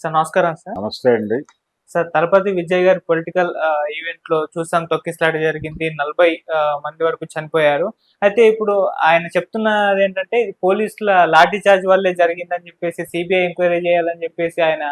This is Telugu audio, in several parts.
సార్ నమస్కారం సార్. నమస్తే అండి. సార్ తలపతి విజయ్ గారి పొలిటికల్ ఈవెంట్లో చూసాం తొక్కిసలాట జరిగింది నలభై మంది వరకు చనిపోయారు. అయితే ఇప్పుడు ఆయన చెప్తున్నది ఏంటంటే ఇది పోలీసుల లాఠీ చార్జ్ వల్లే జరిగిందని చెప్పేసి సిబిఐ ఎంక్వైరీ చేయాలని చెప్పేసి ఆయన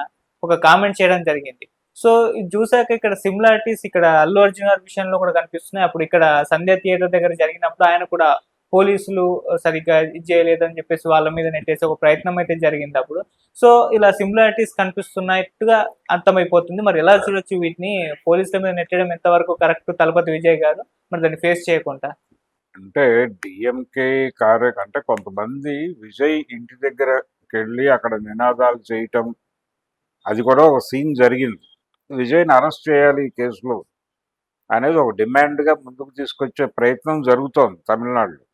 ఒక కామెంట్ చేయడం జరిగింది. సో ఇది చూసాక ఇక్కడ సిమిలారిటీస్ ఇక్కడ అల్లు అర్జున్ గారి విషయంలో కూడా కనిపిస్తున్నాయి. అప్పుడు ఇక్కడ సంధ్య థియేటర్ దగ్గర జరిగినప్పుడు ఆయన కూడా పోలీసులు సరిగ్గా ఇది చేయలేదని చెప్పేసి వాళ్ళ మీద నెట్టేసి ఒక ప్రయత్నం అయితే జరిగింది అప్పుడు. సో ఇలా సిమిలారిటీస్ కనిపిస్తున్నట్టుగా అర్థమైపోతుంది. మరి ఎలా చూడొచ్చు వీటిని? పోలీసుల మీద నెట్టడం ఎంతవరకు కరెక్ట్? తలపతి విజయ్ గారు మరి దాన్ని ఫేస్ చేయకుండా. అంటే డిఎంకే కార్య అంటే కొంతమంది విజయ్ ఇంటి దగ్గరకి వెళ్ళి అక్కడ నినాదాలు చేయటం అది కూడా ఒక సీన్ జరిగింది. విజయ్ని అరెస్ట్ చేయాలి ఈ కేసులో అనేది ఒక డిమాండ్గా ముందుకు తీసుకొచ్చే ప్రయత్నం జరుగుతోంది తమిళనాడులో.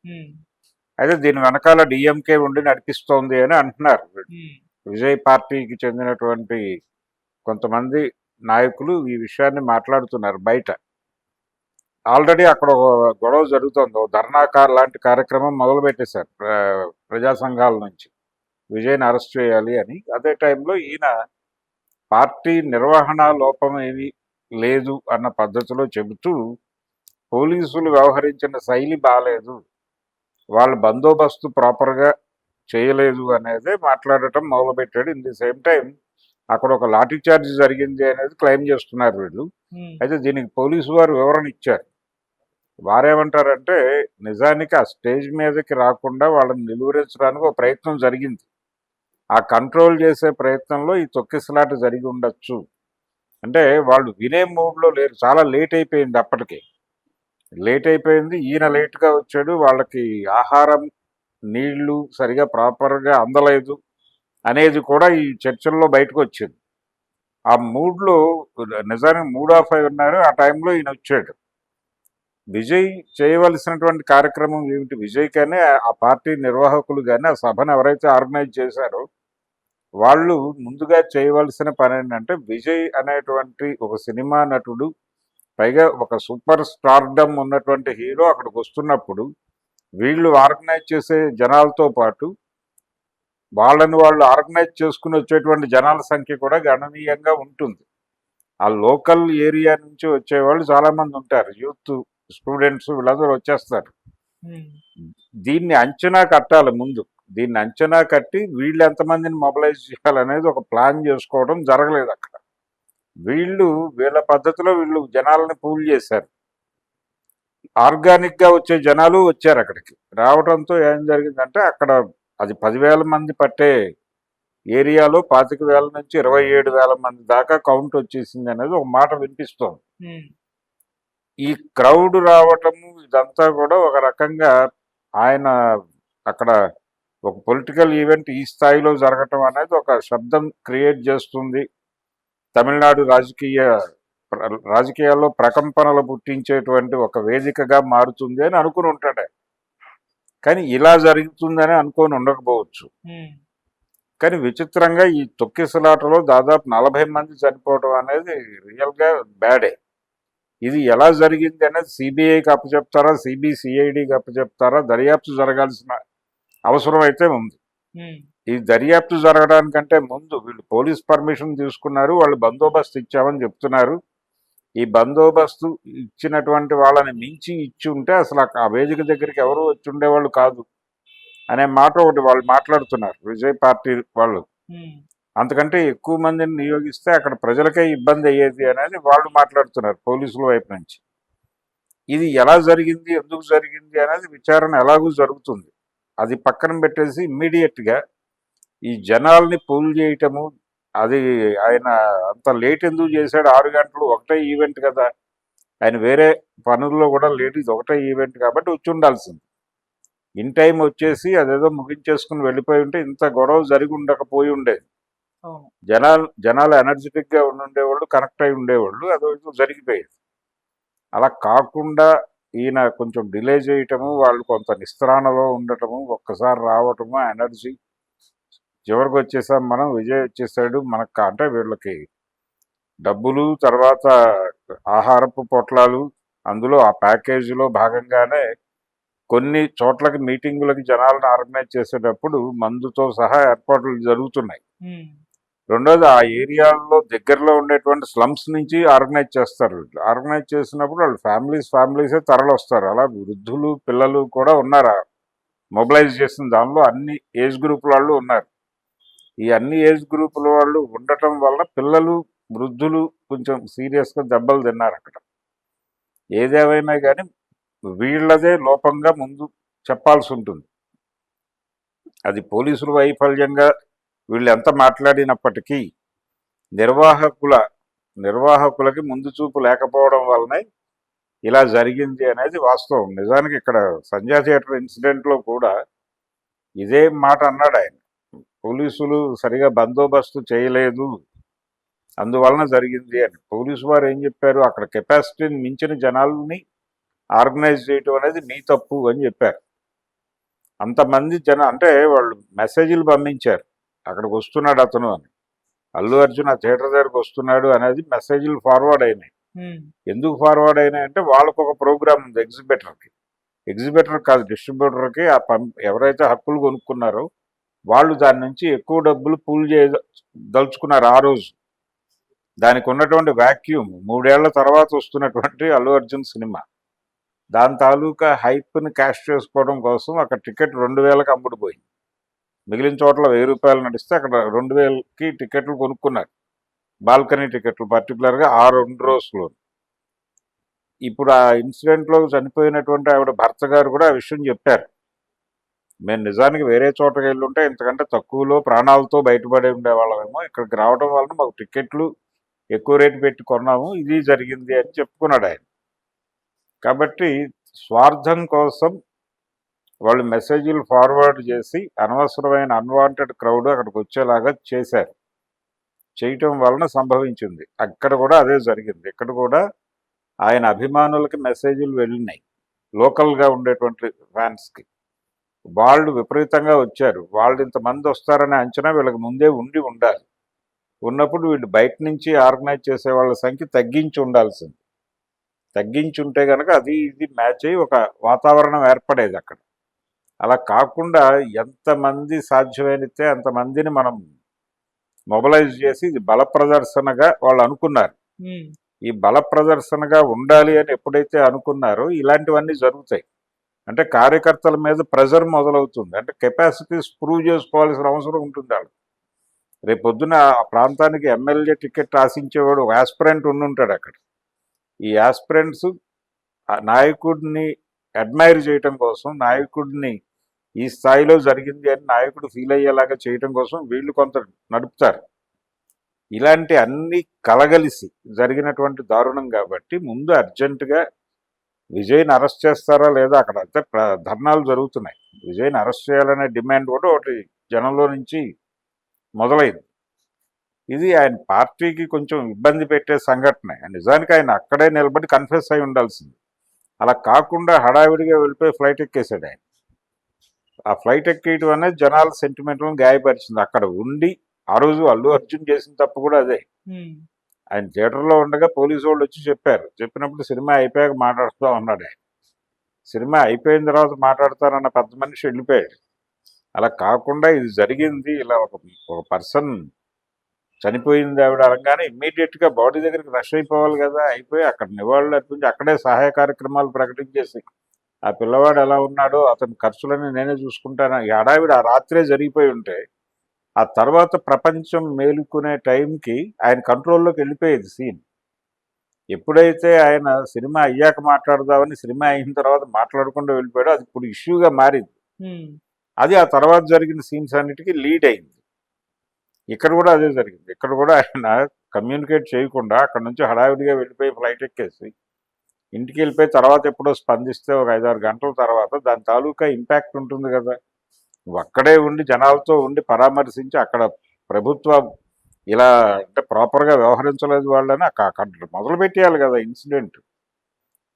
అయితే దీని వెనకాల డిఎంకే ఉండి నడిపిస్తోంది అని అంటున్నారు విజయ్ పార్టీకి చెందినటువంటి కొంతమంది నాయకులు ఈ విషయాన్ని మాట్లాడుతున్నారు బయట. ఆల్రెడీ అక్కడ ఒక గొడవ జరుగుతుందో. ధర్నాకార్ లాంటి కార్యక్రమం మొదలు పెట్టేశారు ప్ర- ప్రజా సంఘాల నుంచి. విజయ్ని అరెస్ట్ చేయాలి అని. అదే టైంలో ఈయన పార్టీ నిర్వహణ లోపం ఏమీ లేదు అన్న పద్ధతిలో చెబుతూ పోలీసులు వ్యవహరించిన శైలి బాగాలేదు వాళ్ళ బందోబస్తు ప్రాపర్గా చేయలేదు అనేది మాట్లాడటం మొదలుపెట్టాడు. ఇన్ ది సేమ్ టైం అక్కడ ఒక లాఠీ చార్జ్ జరిగింది అనేది క్లెయిమ్ చేస్తున్నారు వీళ్ళు. ఉమ్, అయితే దీనికి పోలీసు వారు వివరణ ఇచ్చారు. వారేమంటారంటే నిజానికి ఆ స్టేజ్ మీదకి రాకుండా వాళ్ళని నిలువరించడానికి ఒక ప్రయత్నం జరిగింది. ఆ కంట్రోల్ చేసే ప్రయత్నంలో ఈ తొక్కిసలాట జరిగి ఉండొచ్చు. అంటే వాళ్ళు వినే మూడ్లో లేరు. చాలా లేట్ అయిపోయింది అప్పటికే. లేట్ అయిపోయింది. ఈయన లేట్గా వచ్చాడు. వాళ్ళకి ఆహారం నీళ్ళు సరిగా ప్రాపర్గా అందలేదు అనేది కూడా ఈ చర్చల్లో బయటకు వచ్చింది ఆ మూడ్లో నిజానికి మూడ్ ఆఫ్ అయి ఉన్నారు. ఆ టైంలో ఈయన వచ్చాడు. విజయ్ చేయవలసినటువంటి కార్యక్రమం ఏమిటి? విజయ్ కానీ ఆ పార్టీ నిర్వాహకులు కానీ ఆ సభను ఎవరైతే ఆర్గనైజ్ చేశారో వాళ్ళు ముందుగా చేయవలసిన పని ఏంటంటే విజయ్ అనేటువంటి ఒక సినిమా నటుడు పైగా ఒక సూపర్ స్టార్డమ్ ఉన్నటువంటి హీరో అక్కడికి వస్తున్నప్పుడు వీళ్ళు ఆర్గనైజ్ చేసే జనాలతో పాటు వాళ్ళని వాళ్ళు ఆర్గనైజ్ చేసుకుని వచ్చేటువంటి జనాల సంఖ్య కూడా గణనీయంగా ఉంటుంది. ఆ లోకల్ ఏరియా నుంచి వచ్చేవాళ్ళు చాలా మంది ఉంటారు. యూత్ స్టూడెంట్స్ వీళ్ళందరూ వచ్చేస్తారు. ఉమ్, దీన్ని అంచనా కట్టాలి ముందు. దీన్ని అంచనా కట్టి వీళ్ళు ఎంతమందిని మొబలైజ్ చేయాలనేది ఒక ప్లాన్ చేసుకోవడం జరగలేదు అక్కడ. వీళ్ళు వీళ్ళ పద్ధతిలో వీళ్ళు జనాలని పూల్ చేశారు. ఆర్గానిక్గా వచ్చే జనాలు వచ్చారు అక్కడికి. రావడంతో ఏం జరిగిందంటే అక్కడ అది పదివేల మంది పట్టే ఏరియాలో పాతిక వేల నుంచి ఇరవై ఏడు వేల మంది దాకా కౌంట్ వచ్చేసింది అనేది ఒక మాట వినిపిస్తోంది. ఈ క్రౌడ్ రావటము ఇదంతా కూడా ఒక రకంగా ఆయన అక్కడ ఒక పొలిటికల్ ఈవెంట్ ఈ స్థాయిలో జరగటం అనేది ఒక శబ్దం క్రియేట్ చేస్తుంది. తమిళనాడు రాజకీయ రాజకీయాల్లో ప్రకంపనలు పుట్టించేటువంటి ఒక వేదికగా మారుతుంది అని అనుకుని ఉంటాడే. కానీ ఇలా జరుగుతుందని అనుకొని ఉండకపోవచ్చు. కానీ విచిత్రంగా ఈ తొక్కిసలాటలో దాదాపు నలభై మంది చనిపోవడం అనేది రియల్గా బ్యాడే. ఇది ఎలా జరిగింది అనేది సిబిఐకి అప్పచెప్తారా సిబిసిఐడికి అప్పచెప్తారా దర్యాప్తు జరగాల్సిన అవసరం అయితే ఉంది. ఈ దర్యాప్తు జరగడానికంటే ముందు వీళ్ళు పోలీస్ పర్మిషన్ తీసుకున్నారు వాళ్ళు బందోబస్తు ఇచ్చామని చెప్తున్నారు. ఈ బందోబస్తు ఇచ్చినటువంటి వాళ్ళని మించి ఇచ్చి ఉంటే అసలు ఆ వేదిక దగ్గరికి ఎవరు వచ్చి ఉండేవాళ్ళు కాదు. అనే మాట ఒకటి వాళ్ళు మాట్లాడుతున్నారు. విజయ్ పార్టీ వాళ్ళు. అంతకంటే ఎక్కువ మందిని నియోగిస్తే అక్కడ ప్రజలకే ఇబ్బంది అయ్యేది అనేది వాళ్ళు మాట్లాడుతున్నారు పోలీసుల వైపు నుంచి. ఇది ఎలా జరిగింది ఎందుకు జరిగింది అనేది విచారణ ఎలాగూ జరుగుతుంది. అది పక్కన పెట్టేసి ఇమ్మీడియట్గా ఈ జనాల్ని పూల్ చేయటము అది ఆయన అంత లేట్ ఎందుకు చేశాడు? ఆరు గంటలు ఒకటే ఈవెంట్ కదా. ఆయన వేరే పనుల్లో కూడా లేట్ ఇది ఒకటే ఈవెంట్ కాబట్టి వచ్చి ఉండాల్సింది. ఇన్ టైం వచ్చేసి అదేదో ముగించేసుకుని వెళ్ళిపోయి ఉంటే ఇంత గొడవ జరిగి ఉండకపోయి ఉండేది. జనాలు జనాలు ఎనర్జెటిక్గా ఉండేవాళ్ళు కనెక్ట్ అయి ఉండేవాళ్ళు అది జరిగిపోయేది. అలా కాకుండా ఈయన కొంచెం డిలే చేయటము వాళ్ళు కొంత నిస్త్రాణలో ఉండటము ఒక్కసారి రావటము ఎనర్జీ చివరికి వచ్చేసాం? మనం విజయ్ వచ్చేసాడు. మనకు అంటే వీళ్ళకి. డబ్బులు తర్వాత ఆహారపు పొట్లాలు అందులో ఆ ప్యాకేజీలో భాగంగానే కొన్ని చోట్లకి మీటింగులకి జనాలను ఆర్గనైజ్ చేసేటప్పుడు మందుతో సహా ఏర్పాట్లు జరుగుతున్నాయి. రెండోది ఆ ఏరియాలో దగ్గరలో ఉండేటువంటి స్లమ్స్ నుంచి ఆర్గనైజ్ చేస్తారు. వీళ్ళు ఆర్గనైజ్ చేసినప్పుడు వాళ్ళు ఫ్యామిలీస్ ఫ్యామిలీసే తరలి వస్తారు అలా వృద్ధులు పిల్లలు కూడా ఉన్నారు? మొబిలైజ్ చేసిన దానిలో అన్ని ఏజ్ గ్రూప్ వాళ్ళు ఉన్నారు. ఈ అన్ని ఏజ్ గ్రూపుల వాళ్ళు ఉండటం వల్ల పిల్లలు వృద్ధులు కొంచెం సీరియస్గా దెబ్బలు తిన్నారు అక్కడ. ఏదేమైనా కానీ వీళ్ళదే లోపంగా ముందు చెప్పాల్సి ఉంటుంది. అది పోలీసుల వైఫల్యంగా వీళ్ళు ఎంత మాట్లాడినప్పటికీ నిర్వాహకుల నిర్వాహకులకి ముందు చూపు లేకపోవడం వల్లనే ఇలా జరిగింది అనేది వాస్తవం. నిజానికి ఇక్కడ సంజయ్ థియేటర్ ఇన్సిడెంట్లో కూడా ఇదే మాట అన్నాడు ఆయన పోలీసులు సరిగా బందోబస్తు చేయలేదు. అందువలన జరిగింది అని. పోలీసు వారు ఏం చెప్పారు? అక్కడ కెపాసిటీని మించిన జనాల్ని ఆర్గనైజ్ చేయటం అనేది మీ తప్పు అని చెప్పారు. అంతమంది జన అంటే వాళ్ళు మెసేజ్లు పంపించారు. అక్కడికి వస్తున్నాడు అతను అని. అల్లు అర్జున్ ఆ థియేటర్ దగ్గరకు వస్తున్నాడు అనేది మెసేజ్లు ఫార్వర్డ్ అయినాయి. ఎందుకు ఫార్వర్డ్ అయినాయి అంటే వాళ్ళకు ఒక ప్రోగ్రామ్ ఉంది ఎగ్జిబిటర్కి. ఎగ్జిబిటర్ కాదు డిస్ట్రిబ్యూటర్కి ఆ ఎవరైతే హక్కులు కొనుక్కున్నారో వాళ్ళు దాని నుంచి ఎక్కువ డబ్బులు పూల్ చే దలుచుకున్నారు ఆ రోజు. దానికి ఉన్నటువంటి వాక్యూమ్ మూడేళ్ళ తర్వాత వస్తున్నటువంటి అల్లు అర్జున్ సినిమా. దాని తాలూకా హైప్ని క్యాష్ చేసుకోవడం కోసం అక్కడ టికెట్ రెండు వేలకు అమ్ముడుపోయింది మిగిలిన చోట్ల వెయ్యి రూపాయలు నడిస్తే అక్కడ రెండు వేలకి టికెట్లు కొనుక్కున్నారు. బాల్కనీ టికెట్లు పర్టికులర్గా ఆ రెండు రోజులు ఇప్పుడు ఆ ఇన్సిడెంట్లో చనిపోయినటువంటి ఆవిడ భర్త గారు కూడా ఆ విషయం చెప్పారు. మేము నిజానికి వేరే చోటకి వెళ్ళి ఉంటే ఇంతకంటే తక్కువలో ప్రాణాలతో బయటపడి ఉండేవాళ్ళమేమో. ఇక్కడికి రావడం వలన మాకు టికెట్లు ఎక్కువ రేటు పెట్టి కొన్నాము. ఇది జరిగింది అని చెప్పుకున్నాడు ఆయన. కాబట్టి స్వార్థం కోసం వాళ్ళు మెసేజ్లు ఫార్వర్డ్ చేసి అనవసరమైన అన్వాంటెడ్ క్రౌడ్ అక్కడికి వచ్చేలాగా చేశారు. చేయటం వలన సంభవించింది. అక్కడ కూడా అదే జరిగింది. ఇక్కడ కూడా ఆయన అభిమానులకి మెసేజ్లు వెళ్ళినాయి. లోకల్గా ఉండేటువంటి ఫ్యాన్స్కి వాళ్ళు విపరీతంగా వచ్చారు. వాళ్ళు ఇంతమంది వస్తారనే అంచనా వీళ్ళకి ముందే ఉండి ఉండాలి. ఉన్నప్పుడు వీళ్ళు బయట నుంచి ఆర్గనైజ్ చేసే వాళ్ళ సంఖ్య తగ్గించి ఉండాల్సింది. తగ్గించి ఉంటే కనుక అది ఇది మ్యాచ్ అయ్యి ఒక వాతావరణం ఏర్పడేది అక్కడ. అలా కాకుండా ఎంతమంది సాధ్యమైతే అంతమందిని మనం మొబలైజ్ చేసి ఇది బల ప్రదర్శనగా వాళ్ళు అనుకున్నారు. ఈ బల ప్రదర్శనగా ఉండాలి అని ఎప్పుడైతే అనుకున్నారో ఇలాంటివన్నీ జరుగుతాయి. అంటే కార్యకర్తల మీద ప్రెజర్ మొదలవుతుంది. అంటే కెపాసిటీస్ ప్రూవ్ చేసుకోవాల్సిన అవసరం ఉంటుంది వాళ్ళు రేపు పొద్దున ఆ ప్రాంతానికి ఎమ్మెల్యే టికెట్ ఆశించేవాడు ఒక ఆస్పిరెంట్ ఉండుంటాడు అక్కడ. ఈ ఆస్పిరెంట్స్ నాయకుడిని అడ్మైర్ చేయటం కోసం నాయకుడిని ఈ స్థాయిలో జరిగింది అని నాయకుడు ఫీల్ అయ్యేలాగా చేయటం కోసం వీళ్ళు కొంత నడుపుతారు. ఇలాంటి అన్ని కలగలిసి జరిగినటువంటి దారుణం కాబట్టి ముందు అర్జెంటుగా విజయ్ని అరెస్ట్ చేస్తారా లేదా అక్కడ? అయితే ప్ర- ధర్నాలు జరుగుతున్నాయి. విజయ్ని అరెస్ట్ చేయాలనే డిమాండ్ కూడా ఒకటి జనంలో నుంచి మొదలైంది. ఇది ఆయన పార్టీకి కొంచెం ఇబ్బంది పెట్టే సంఘటన. నిజానికి ఆయన అక్కడే నిలబడి కన్ఫ్యూస్ అయి ఉండాల్సింది. అలా కాకుండా హడావిడిగా వెళ్ళిపోయి ఫ్లైట్ ఎక్కేసాడు ఆయన. ఆ ఫ్లైట్ ఎక్కేయటం అనేది జనాల సెంటిమెంట్లను గాయపరిచింది. అక్కడ ఉండి ఆ రోజు అల్లు అర్జున్ చేసిన తప్పు కూడా అదే. ఆయన థియేటర్లో ఉండగా పోలీసు వాళ్ళు వచ్చి చెప్పారు. చెప్పినప్పుడు సినిమా అయిపోయాక మాట్లాడుతూ ఉన్నాడు ఆయన. సినిమా అయిపోయిన తర్వాత మాట్లాడతానన్న పెద్ద మనిషి వెళ్ళిపోయాడు. అలా కాకుండా ఇది జరిగింది ఇలా ఒక ఒక పర్సన్ చనిపోయింది ఆవిడ అనగానే ఇమ్మీడియట్గా బాడీ దగ్గరికి రష్ అయిపోవాలి కదా అయిపోయి అక్కడ నివాళులు అర్పించి అక్కడే సహాయ కార్యక్రమాలు ప్రకటించేసి ఆ పిల్లవాడు ఎలా ఉన్నాడో అతని ఖర్చులని నేనే చూసుకుంటాను. ఈ ఆడావిడ ఆ రాత్రే జరిగిపోయి ఉంటే ఆ తర్వాత ప్రపంచం మేలుకునే టైంకి ఆయన కంట్రోల్లోకి వెళ్ళిపోయేది సీన్. ఎప్పుడైతే ఆయన సినిమా అయ్యాక మాట్లాడదామని సినిమా అయిన తర్వాత మాట్లాడకుండా వెళ్ళిపోయాడో అది ఇప్పుడు ఇష్యూగా మారింది. అది ఆ తర్వాత జరిగిన సీన్స్ అన్నిటికీ లీడ్ అయింది. ఇక్కడ కూడా అదే జరిగింది. ఇక్కడ కూడా ఆయన కమ్యూనికేట్ చేయకుండా అక్కడ నుంచి హడావిడిగా వెళ్ళిపోయి ఫ్లైట్ ఎక్కేసి ఇంటికి వెళ్ళిపోయి తర్వాత ఎప్పుడో స్పందిస్తే ఒక ఐదారు గంటల తర్వాత దాని తాలూకా ఇంపాక్ట్ ఉంటుంది కదా. నువ్వు అక్కడే ఉండి జనాలతో ఉండి పరామర్శించి అక్కడ ప్రభుత్వం ఇలా అంటే ప్రాపర్గా వ్యవహరించలేదు వాళ్ళని అక్కడ మొదలు పెట్టేయాలి కదా ఇన్సిడెంట్.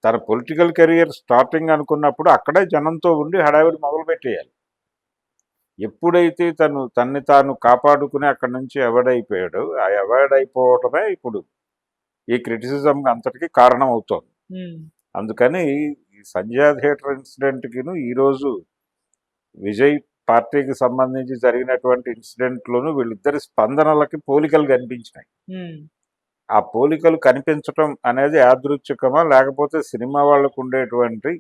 తన పొలిటికల్ కెరియర్ స్టార్టింగ్ అనుకున్నప్పుడు అక్కడే జనంతో ఉండి హడావిడి మొదలు పెట్టేయాలి ఎప్పుడైతే తను తన్ని తాను కాపాడుకుని అక్కడి నుంచి అవాయిడ్ అయిపోయాడో ఆ అవాయిడ్ అయిపోవటమే ఇప్పుడు ఈ క్రిటిసిజం అంతటికి కారణం అవుతోంది అందుకని ఈ సంధ్యా థియేటర్ ఇన్సిడెంట్కిను ఈరోజు విజయ్ పార్టీకి సంబంధించి జరిగినటువంటి ఇన్సిడెంట్లోనూ వీళ్ళిద్దరి స్పందనలకి పోలికలు కనిపించినాయి. ఆ పోలికలు కనిపించటం అనేది యాదృచ్ఛికమా లేకపోతే సినిమా వాళ్ళకు ఉండేటువంటి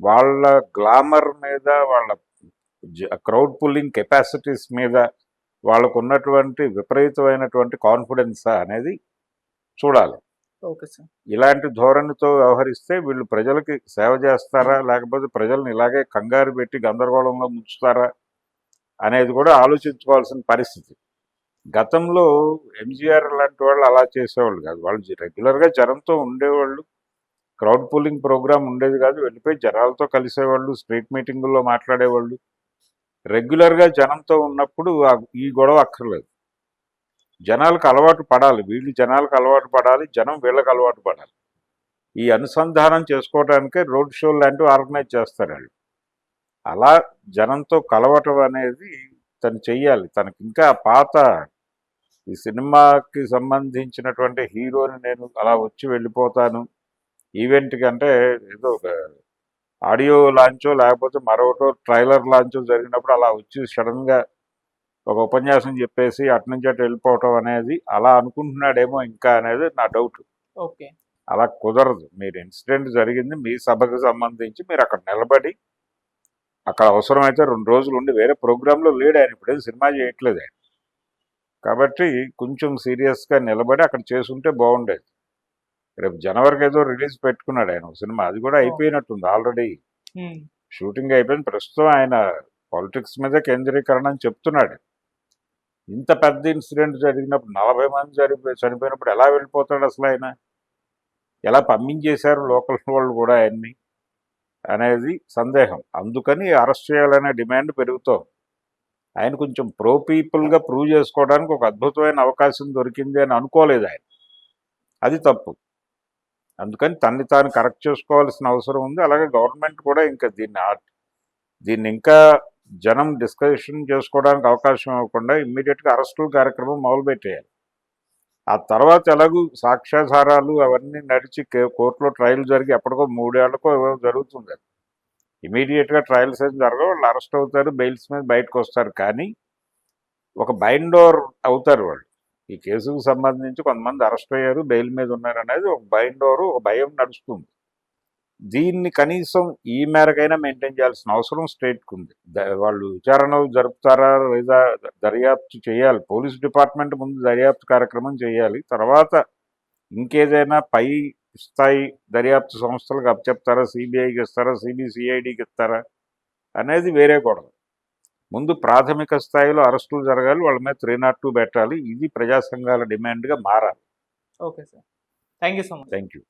వాళ్ళ గ్లామర్ మీద వాళ్ళ క్రౌడ్ పుల్లింగ్ కెపాసిటీస్ మీద వాళ్ళకు ఉన్నటువంటి విపరీతమైనటువంటి కాన్ఫిడెన్సా అనేది చూడాలి. ఇలాంటి ధోరణితో వ్యవహరిస్తే వీళ్ళు ప్రజలకి సేవ చేస్తారా? లేకపోతే ప్రజల్ని ఇలాగే కంగారు పెట్టి గందరగోళంలో ముంచుతారా? అనేది కూడా ఆలోచించుకోవాల్సిన పరిస్థితి. గతంలో ఎంజీఆర్ లాంటి వాళ్ళు అలా చేసేవాళ్ళు కాదు. వాళ్ళు రెగ్యులర్గా జనంతో ఉండేవాళ్ళు. క్రౌడ్ పూలింగ్ ప్రోగ్రామ్ ఉండేది కాదు. వెళ్ళిపోయి జనాలతో కలిసేవాళ్ళు స్ట్రీట్ మీటింగుల్లో మాట్లాడేవాళ్ళు. రెగ్యులర్గా జనంతో ఉన్నప్పుడు ఈ గొడవ అక్కర్లేదు. జనాలకు అలవాటు పడాలి. వీళ్ళు జనాలకు అలవాటు పడాలి. జనం వీళ్ళకి అలవాటు పడాలి. ఈ అనుసంధానం చేసుకోవడానికే రోడ్ షో లాంటివి ఆర్గనైజ్ చేస్తారు వాళ్ళు. అలా జనంతో కలవటం అనేది తను చెయ్యాలి. తనకి ఇంకా పాత ఈ సినిమాకి సంబంధించినటువంటి హీరోని నేను అలా వచ్చి వెళ్ళిపోతాను. ఈవెంట్కి అంటే ఏదో ఒక ఆడియో లాంచో లేకపోతే మరొకటో ట్రైలర్ లాంచో జరిగినప్పుడు అలా వచ్చి సడన్గా ఒక ఉపన్యాసం చెప్పేసి అటు నుంచి అటు వెళ్ళిపోవటం అనేది అలా అనుకుంటున్నాడేమో ఇంకా అనేది నా డౌట్. ఓకే. అలా కుదరదు. మీరు ఇన్సిడెంట్ జరిగింది మీ సభకు సంబంధించి మీరు అక్కడ నిలబడి అక్కడ అవసరమైతే రెండు రోజులు ఉండి వేరే ప్రోగ్రాంలో లేడు ఆయన ఇప్పుడేం సినిమా చేయట్లేదు ఆయన. కాబట్టి కొంచెం సీరియస్గా నిలబడి అక్కడ చేసుంటే బాగుండేది. రేపు జనవరికి ఏదో రిలీజ్ పెట్టుకున్నాడు ఆయన సినిమా. అది కూడా అయిపోయినట్టుంది ఆల్రెడీ. షూటింగ్ అయిపోయింది. ప్రస్తుతం ఆయన పాలిటిక్స్ మీద కేంద్రీకరణ అని చెప్తున్నాడు. ఇంత పెద్ద ఇన్సిడెంట్ జరిగినప్పుడు నలభై మంది చనిపోయి చనిపోయినప్పుడు ఎలా వెళ్ళిపోతాడు అసలు ఆయన? ఎలా పంపించేశారు లోకల్ వాళ్ళు కూడా ఆయన్ని? అనేది సందేహం. అందుకని అరెస్ట్ చేయాలనే డిమాండ్ పెరుగుతోంది. ఆయన కొంచెం ప్రో పీపుల్గా ప్రూవ్ చేసుకోవడానికి ఒక అద్భుతమైన అవకాశం దొరికింది అని అనుకోలేదు ఆయన. అది తప్పు. అందుకని తన్ని తాను కరెక్ట్ చేసుకోవాల్సిన అవసరం ఉంది. అలాగే గవర్నమెంట్ కూడా ఇంకా దీన్ని దీన్ని ఇంకా జనం డిస్కషన్ చేసుకోవడానికి అవకాశం ఇవ్వకుండా ఇమ్మీడియట్గా అరెస్టుల కార్యక్రమం మొదలుపెట్టేయాలి. ఆ తర్వాత ఎలాగూ సాక్ష్యాధారాలు అవన్నీ నడిచి కోర్టులో ట్రయల్ జరిగి ఎప్పటికో మూడేళ్ళకో ఏవో జరుగుతుంది అది ఇమీడియట్గా ట్రయల్స్ ఏం జరగవు. వాళ్ళు అరెస్ట్ అవుతారు బెయిల్స్ మీద బయటకు వస్తారు. కానీ ఒక బైండోర్ అవుతారు వాళ్ళు. ఈ కేసుకు సంబంధించి కొంతమంది అరెస్ట్ అయ్యారు బెయిల్ మీద ఉన్నారు అనేది ఒక బైండోరు ఒక భయం నడుస్తుంది. దీన్ని కనీసం ఈ మేరకైనా మెయింటైన్ చేయాల్సిన అవసరం స్టేట్కి ఉంది వాళ్ళు విచారణలు జరుపుతారా లేదా దర్యాప్తు చేయాలి. పోలీస్ డిపార్ట్మెంట్ ముందు దర్యాప్తు కార్యక్రమం చేయాలి. తర్వాత ఇంకేదైనా పై స్థాయి దర్యాప్తు సంస్థలకు అప్పచెప్తారా? సిబిఐకి ఇస్తారా? సిబిసిఐడికి ఇస్తారా? అనేది వేరే గొడవ. ముందు ప్రాథమిక స్థాయిలో అరెస్టులు జరగాలి. వాళ్ళ మీద త్రీ నాట్ టూ పెట్టాలి. ఇది ప్రజా సంఘాల డిమాండ్గా మారాలి. Okay sir. Thank you so much. Thank you